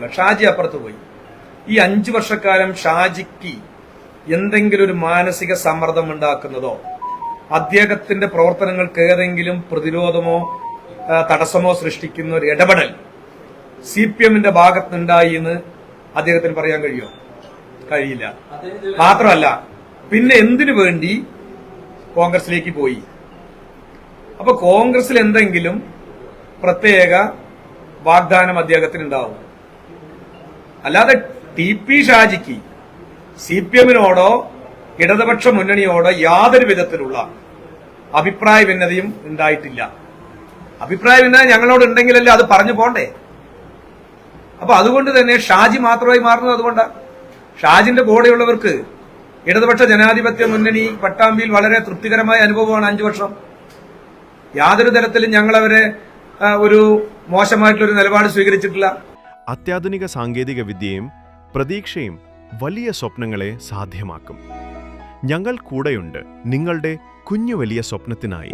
ഷാജി അപ്പുറത്ത് പോയി. ഈ അഞ്ചു വർഷക്കാലം ഷാജിക്ക് എന്തെങ്കിലും ഒരു മാനസിക സമ്മർദ്ദം ഉണ്ടാക്കുന്നതോ അദ്ദേഹത്തിന്റെ പ്രവർത്തനങ്ങൾക്ക് ഏതെങ്കിലും പ്രതിരോധമോ തടസ്സമോ സൃഷ്ടിക്കുന്ന ഒരു ഇടപെടൽ സി പി എമ്മിന്റെ ഭാഗത്തുണ്ടായി എന്ന് അദ്ദേഹത്തിന് പറയാൻ കഴിയുമോ കഴിയില്ല. മാത്രമല്ല പിന്നെ എന്തിനു വേണ്ടി കോൺഗ്രസിലേക്ക് പോയി? അപ്പൊ കോൺഗ്രസിൽ എന്തെങ്കിലും പ്രത്യേക വാഗ്ദാനം അദ്ദേഹത്തിന് ഉണ്ടാവും അല്ലാതെ ടി പി ഷാജിക്ക് സി പി എമ്മിനോടോ ഇടതുപക്ഷ മുന്നണിയോടോ യാതൊരു വിധത്തിലുള്ള അഭിപ്രായ ഭിന്നതയും ഉണ്ടായിട്ടില്ല. അഭിപ്രായ ഭിന്നത ഞങ്ങളോട് ഉണ്ടെങ്കിലല്ലേ അത് പറഞ്ഞു പോണ്ടേ? അപ്പൊ അതുകൊണ്ട് തന്നെ ഷാജി മാത്രമായി മാറുന്നത് അതുകൊണ്ടാണ് ഷാജിന്റെ കൂടെയുള്ളവർക്ക് ഇടതുപക്ഷ ജനാധിപത്യ മുന്നണി പട്ടാമ്പിയിൽ വളരെ തൃപ്തികരമായ അനുഭവമാണ് അഞ്ചു വർഷം. യാതൊരു തരത്തിലും ഞങ്ങളവരെ ഒരു മോശമായിട്ടുള്ള ഒരു നിലപാട് സ്വീകരിച്ചിട്ടില്ല. അത്യാധുനിക സാങ്കേതിക വിദ്യയും പ്രതീക്ഷയും വലിയ സ്വപ്നങ്ങളെ സാധ്യമാക്കും. ഞങ്ങൾ കൂടെയുണ്ട് നിങ്ങളുടെ കുഞ്ഞു വലിയ സ്വപ്നത്തിനായി.